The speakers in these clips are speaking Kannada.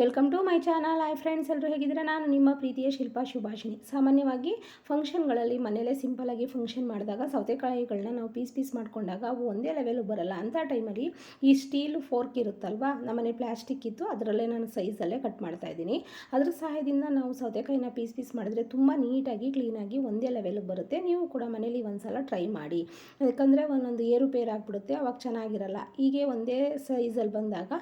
Welcome to my channel hi friends ಎಲ್ಲರೂ ಹೇಗಿದ್ದೀರಾ? ನಾನು ನಿಮ್ಮ ಪ್ರೀತಿಯ ಶಿಲ್ಪಾ ಶುಭಾಷಿಣಿ ಸಾಮಾನ್ಯವಾಗಿ ಫಂಕ್ಷನ್ಗಳಲ್ಲಿ ಮನೇಲೇ ಸಿಂಪಲಾಗಿ ಫಂಕ್ಷನ್ ಮಾಡಿದಾಗ ಸೌತೆಕಾಯಿಗಳನ್ನ ನಾವು ಪೀಸ್ ಪೀಸ್ ಮಾಡಿಕೊಂಡಾಗ ಅವು ಒಂದೇ ಲೆವೆಲ್ಗೆ ಬರಲ್ಲ. ಅಂಥ ಟೈಮಲ್ಲಿ ಈ ಸ್ಟೀಲ್ ಫೋರ್ಕ್ ಇರುತ್ತಲ್ವಾ? ನಮ್ಮನೆ ಪ್ಲಾಸ್ಟಿಕ್ ಇತ್ತು. ಅದರಲ್ಲೇ ನಾನು ಸೈಜಲ್ಲೇ ಕಟ್ ಮಾಡ್ತಾ ಇದ್ದೀನಿ. ಅದ್ರ ಸಹಾಯದಿಂದ ನಾವು ಸೌತೆಕಾಯಿನ ಪೀಸ್ ಪೀಸ್ ಮಾಡಿದ್ರೆ ತುಂಬ ನೀಟಾಗಿ ಕ್ಲೀನಾಗಿ ಒಂದೇ ಲೆವೆಲ್ಗೆ ಬರುತ್ತೆ. ನೀವು ಕೂಡ ಮನೇಲಿ ಒಂದ್ಸಲ ಟ್ರೈ ಮಾಡಿ. ಯಾಕಂದರೆ ಒಂದೊಂದು ಏರುಪೇರು ಆಗಿಬಿಡುತ್ತೆ. ಅವಾಗ ಚೆನ್ನಾಗಿರಲ್ಲ. ಹೀಗೆ ಒಂದೇ ಸೈಜಲ್ಲಿ ಬಂದಾಗ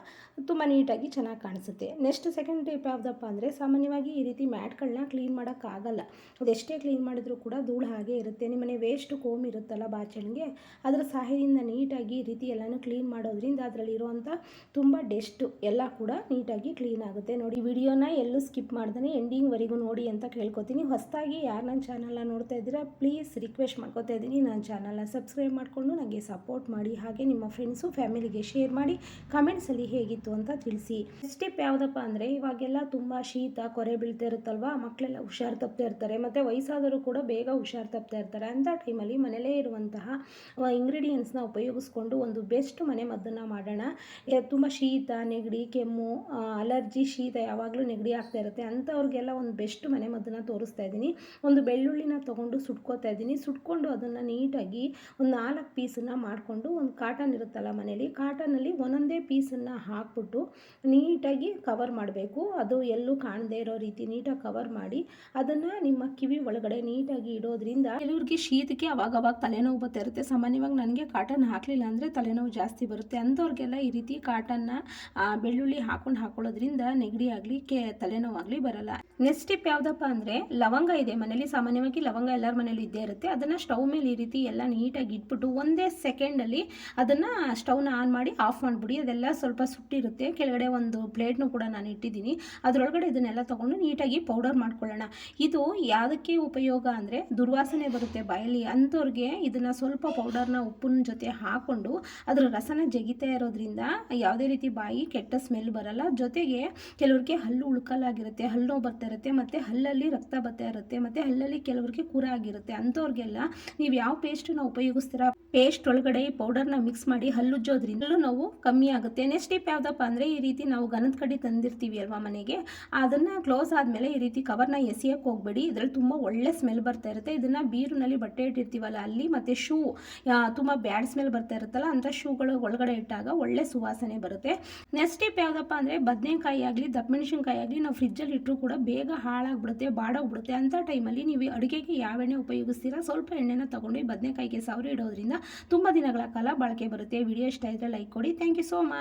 ತುಂಬ ನೀಟಾಗಿ ಚೆನ್ನಾಗಿ ಕಾಣಿಸುತ್ತೆ. ನೆಕ್ಸ್ಟ್ ಸೆಕೆಂಡ್ ಟಿಪ್ ಯಾವುದಪ್ಪ ಅಂದರೆ ಸಾಮಾನ್ಯವಾಗಿ ಈ ರೀತಿ ಮ್ಯಾಟ್ಗಳನ್ನ ಕ್ಲೀನ್ ಮಾಡೋಕ್ಕಾಗಲ್ಲ. ಅದೆಷ್ಟೇ ಕ್ಲೀನ್ ಮಾಡಿದ್ರೂ ಕೂಡ ಧೂಳು ಹಾಗೆ ಇರುತ್ತೆ. ನಿಮ್ಮನೆ ವೇಸ್ಟ್ ಕೋಮ್ ಇರುತ್ತಲ್ಲ ಬಾಚಣಿಗೆ, ಅದರ ಸಹಾಯದಿಂದ ನೀಟಾಗಿ ಈ ರೀತಿ ಎಲ್ಲನೂ ಕ್ಲೀನ್ ಮಾಡೋದ್ರಿಂದ ಅದರಲ್ಲಿರುವಂಥ ತುಂಬ ಡೆಸ್ಟು ಎಲ್ಲ ಕೂಡ ನೀಟಾಗಿ ಕ್ಲೀನ್ ಆಗುತ್ತೆ. ನೋಡಿ ವಿಡಿಯೋನ ಎಲ್ಲೂ ಸ್ಕಿಪ್ ಮಾಡ್ದೇ ಎಂಡಿಂಗ್ವರೆಗೂ ನೋಡಿ ಅಂತ ಕೇಳ್ಕೊತೀನಿ. ಹೊಸದಾಗಿ ಯಾರು ನನ್ನ ಚಾನಲ್ನ ನೋಡ್ತಾ ಇದ್ದೀರಾ ಪ್ಲೀಸ್ ರಿಕ್ವೆಸ್ಟ್ ಮಾಡ್ಕೋತಾ ಇದ್ದೀನಿ. ನನ್ನ ಚಾನಲ್ನ ಸಬ್ಸ್ಕ್ರೈಬ್ ಮಾಡಿಕೊಂಡು ನನಗೆ ಸಪೋರ್ಟ್ ಮಾಡಿ, ಹಾಗೆ ನಿಮ್ಮ ಫ್ರೆಂಡ್ಸು ಫ್ಯಾಮಿಲಿಗೆ ಶೇರ್ ಮಾಡಿ ಕಮೆಂಟ್ಸಲ್ಲಿ ಹೇಗಿತ್ತು ಅಂತ ತಿಳಿಸಿ. ಸ್ಟೆಪ್ ಯಾವುದಪ್ಪ ಅಂದರೆ ಇವಾಗೆಲ್ಲ ತುಂಬ ಶೀತ, ಕೊರೆ ಬೀಳ್ತಾ ಇರುತ್ತಲ್ವಾ ಮಕ್ಕಳೆಲ್ಲ ಹುಷಾರು ತಪ್ತಾ ಇರ್ತಾರೆ. ಮತ್ತು ವಯಸ್ಸಾದರೂ ಕೂಡ ಬೇಗ ಹುಷಾರು ತಪ್ತಾ ಇರ್ತಾರೆ. ಅಂಥ ಟೈಮಲ್ಲಿ ಮನೇಲೇ ಇರುವಂತಹ ಇಂಗ್ರೀಡಿಯೆಂಟ್ಸ್ನ ಉಪಯೋಗಿಸ್ಕೊಂಡು ಒಂದು ಬೆಸ್ಟ್ ಮನೆ ಮದ್ದನ್ನು ಮಾಡೋಣ. ತುಂಬ ಶೀತ, ನೆಗಡಿ, ಕೆಮ್ಮು ಅಲರ್ಜಿ ಶೀತ ಯಾವಾಗಲೂ ನೆಗಡಿ ಆಗ್ತಾ ಇರುತ್ತೆ. ಅಂಥವ್ರಿಗೆಲ್ಲ ಒಂದು ಬೆಸ್ಟ್ ಮನೆ ಮದ್ದನ್ನು ತೋರಿಸ್ತಾ ಇದ್ದೀನಿ. ಒಂದು ಬೆಳ್ಳುಳ್ಳಿನ ತೊಗೊಂಡು ಸುಟ್ಕೋತಾ ಇದ್ದೀನಿ. ಸುಟ್ಕೊಂಡು ಅದನ್ನು ನೀಟಾಗಿ ಒಂದು ನಾಲ್ಕು ಪೀಸನ್ನು ಮಾಡಿಕೊಂಡು ಒಂದು ಕಾಟನ್ ಇರುತ್ತಲ್ಲ ಮನೇಲಿ ಕಾಟನಲ್ಲಿ ಒಂದೊಂದೇ ಪೀಸನ್ನು ಹಾಕ್ಬಿಟ್ಟು ನೀಟಾಗಿ ಕವರ್ ಮಾಡಬೇಕು. ಅದು ಎಲ್ಲೂ ಕಾಣದೇ ಇರೋ ರೀತಿ ನೀಟಾಗಿ ಕವರ್ ಮಾಡಿ ಅದನ್ನು ನಿಮ್ಮ ಕಿವಿ ಒಳಗಡೆ ನೀಟಾಗಿ ಇಡೋದ್ರಿಂದ ಕೆಲವ್ರಿಗೆ ಶೀತಕ್ಕೆ ಅವಾಗ ಅವಾಗ ತಲೆನೋವು ಬರ್ತಾ ಇರುತ್ತೆ ಸಾಮಾನ್ಯವಾಗಿ ನನಗೆ ಕಾಟನ್ ಹಾಕಲಿಲ್ಲ ಅಂದರೆ ತಲೆನೋವು ಜಾಸ್ತಿ ಬರುತ್ತೆ. ಅಂಥವ್ರಿಗೆಲ್ಲ ಈ ರೀತಿ ಕಾಟನ್ನ ಬೆಳ್ಳುಳ್ಳಿ ಹಾಕೊಂಡು ಹಾಕೊಳ್ಳೋದ್ರಿಂದ ನೆಗಡಿ ಆಗಲಿ, ಕೆ ತಲೆನೋವಾಗಲಿ ಬರಲ್ಲ. ನೆಕ್ಸ್ಟ್ ಟಿಪ್ ಯಾವುದಪ್ಪ ಅಂದರೆ ಲವಂಗ ಇದೆ. ಮನೇಲಿ ಸಾಮಾನ್ಯವಾಗಿ ಲವಂಗ ಎಲ್ಲರ ಮನೇಲಿ ಇದ್ದೇ ಇರುತ್ತೆ. ಅದನ್ನು ಸ್ಟವ್ ಮೇಲೆ ಈ ರೀತಿ ಎಲ್ಲ ನೀಟಾಗಿ ಇಟ್ಬಿಟ್ಟು ಒಂದೇ ಸೆಕೆಂಡಲ್ಲಿ ಅದನ್ನು ಸ್ಟವ್ನ ಆನ್ ಮಾಡಿ ಆಫ್ ಮಾಡಿಬಿಡಿ. ಅದೆಲ್ಲ ಸ್ವಲ್ಪ ಸುಟ್ಟಿರುತ್ತೆ. ಕೆಳಗಡೆ ಒಂದು ಪ್ಲೇಟ್ನು ಕೂಡ ನಾನು ಇಟ್ಟಿದ್ದೀನಿ. ಅದರೊಳಗಡೆ ಇದನ್ನೆಲ್ಲ ತೊಗೊಂಡು ನೀಟಾಗಿ ಪೌಡರ್ ಮಾಡ್ಕೊಳ್ಳೋಣ. ಇದು ಯಾವುದಕ್ಕೆ ಉಪಯೋಗ ಅಂದರೆ ದುರ್ವಾಸನೆ ಬರುತ್ತೆ ಬಾಯಲ್ಲಿ. ಅಂಥವ್ರಿಗೆ ಇದನ್ನು ಸ್ವಲ್ಪ ಪೌಡರ್ನ ಉಪ್ಪಿನ ಜೊತೆ ಹಾಕ್ಕೊಂಡು ಅದರ ರಸನ ಜಗಿತಾ ಇರೋದ್ರಿಂದ ಯಾವುದೇ ರೀತಿ ಬಾಯಿ ಕೆಟ್ಟ ಸ್ಮೆಲ್ ಬರಲ್ಲ. ಜೊತೆಗೆ ಕೆಲವ್ರಿಗೆ ಹಲ್ಲು ಉಳ್ಕಲಾಗಿರುತ್ತೆ, ಹಲ್ಲು ಬರ್ತಾ ಇರುತ್ತೆ, ಮತ್ತು ಹಲ್ಲಲ್ಲಿ ರಕ್ತ ಬರ್ತಾ ಇರುತ್ತೆ, ಮತ್ತು ಹಲ್ಲಲ್ಲಿ ಕೆಲವ್ರಿಗೆ ಕುರ ಆಗಿರುತ್ತೆ. ಅಂಥವ್ರಿಗೆಲ್ಲ ನೀವು ಯಾವ ಪೇಸ್ಟನ್ನ ಉಪಯೋಗಿಸ್ತೀರಾ? ಪೇಸ್ಟ್ ಒಳಗಡೆ ಈ ಪೌಡರ್ನ ಮಿಕ್ಸ್ ಮಾಡಿ ಹಲ್ಲುಜ್ಜೋದ್ರಿಂದಲೂ ನೋವು ಕಮ್ಮಿ ಆಗುತ್ತೆ. ನೆಕ್ಸ್ಟ್ ಟಿಪ್ ಯಾವುದಪ್ಪ ಅಂದರೆ ಈ ರೀತಿ ನಾವು ಗನದ ಕಡ್ಡಿ ತಂದಿರ್ತೀವಿ ಅಲ್ವಾ ಮನೆಗೆ, ಅದನ್ನು ಕ್ಲೋಸ್ ಆದಮೇಲೆ ಈ ರೀತಿ ಕವರ್ನ ಎಸೆಯೋಕ್ಕೆ ಹೋಗಬೇಡಿ. ಇದರಲ್ಲಿ ತುಂಬ ಒಳ್ಳೆ ಸ್ಮೆಲ್ ಬರ್ತಾ ಇರುತ್ತೆ. ಇದನ್ನು ಬೀರಿನಲ್ಲಿ ಬಟ್ಟೆ ಇಟ್ಟಿರ್ತೀವಲ್ಲ, ಅಲ್ಲಿ ಮತ್ತು ಶೂ ತುಂಬ ಬ್ಯಾಡ್ ಸ್ಮೆಲ್ ಬರ್ತಾ ಇರುತ್ತಲ್ಲ ಅಂಥ ಶೂಗಳು ಒಳಗಡೆ ಇಟ್ಟಾಗ ಒಳ್ಳೆ ಸುವಾಸನೆ ಬರುತ್ತೆ. ನೆಕ್ಸ್ಟ್ ಟಿಪ್ ಯಾವುದಪ್ಪ ಅಂದರೆ ಬದನೆಕಾಯಿ ಆಗಲಿ ದಪ್ಪ ಮೆಣಸಿನ್ಕಾಯಿ ಆಗಲಿ ನಾವು ಫ್ರಿಜ್ಜಲ್ಲಿ ಇಟ್ಟರು ಕೂಡ ಬೇಗ ಹಾಳಾಗ್ಬಿಡುತ್ತೆ, ಬಾಡೋಗ್ಬಿಡುತ್ತೆ. ಅಂಥ ಟೈಮಲ್ಲಿ ನೀವು ಅಡುಗೆಗೆ ಯಾವ ಎಣ್ಣೆ ಉಪಯೋಗಿಸ್ತೀರಾ, ಸ್ವಲ್ಪ ಎಣ್ಣೆನ ತೊಗೊಂಡು ಬದನೆಕಾಯಿಗೆ ಸಾವಿರ ಇಡೋದ್ರಿಂದ ತುಂಬ ದಿನಗಳ ಕಾಲ ಬಾಳಿಕೆ ಬರುತ್ತೆ. ವಿಡಿಯೋ ಇಷ್ಟ ಇದ್ದರೆ ಲೈಕ್ ಕೊಡಿ. Thank you so much